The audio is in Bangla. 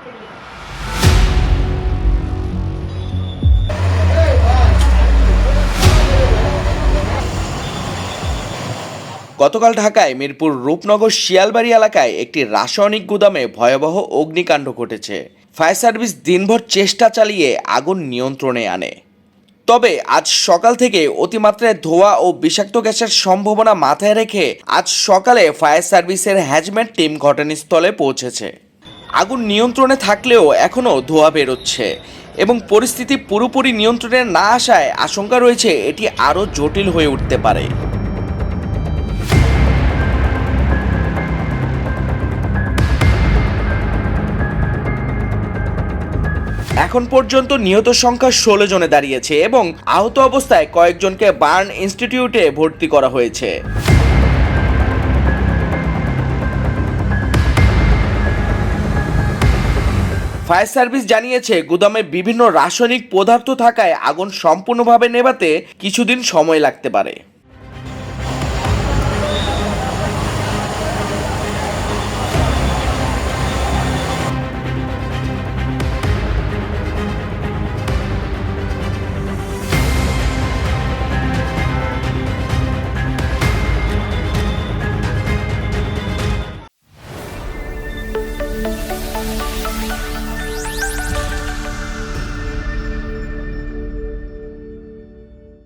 গতকাল ঢাকায় মিরপুর রূপনগর শিয়ালবাড়ি এলাকায় একটি রাসায়নিক গুদামে ভয়াবহ অগ্নিকাণ্ড ঘটেছে। ফায়ার সার্ভিস দিনভর চেষ্টা চালিয়ে আগুন নিয়ন্ত্রণে আনে। তবে আজ সকাল থেকে অতিমাত্রায় ধোঁয়া ও বিষাক্ত গ্যাসের সম্ভাবনা মাথায় রেখে আজ সকালে ফায়ার সার্ভিসের হ্যাজমেট টিম ঘটনাস্থলে পৌঁছেছে। আগুন নিয়ন্ত্রণে থাকলেও এখনও ধোঁয়া বেরোচ্ছে। এবং পরিস্থিতি পুরোপুরি নিয়ন্ত্রণে না আসায় আশঙ্কা রয়েছে এটি আরও জটিল হয়ে উঠতে পারে। এখন পর্যন্ত নিহত সংখ্যা ষোলো জনে দাঁড়িয়েছে এবং আহত অবস্থায় কয়েকজনকে বার্ন ইনস্টিটিউটে ভর্তি করা হয়েছে। ফায়ার সার্ভিস জানিয়েছে, গুদামে বিভিন্ন রাসায়নিক পদার্থ থাকায় আগুন সম্পূর্ণভাবে নেভাতে কিছুদিন সময় লাগতে পারে।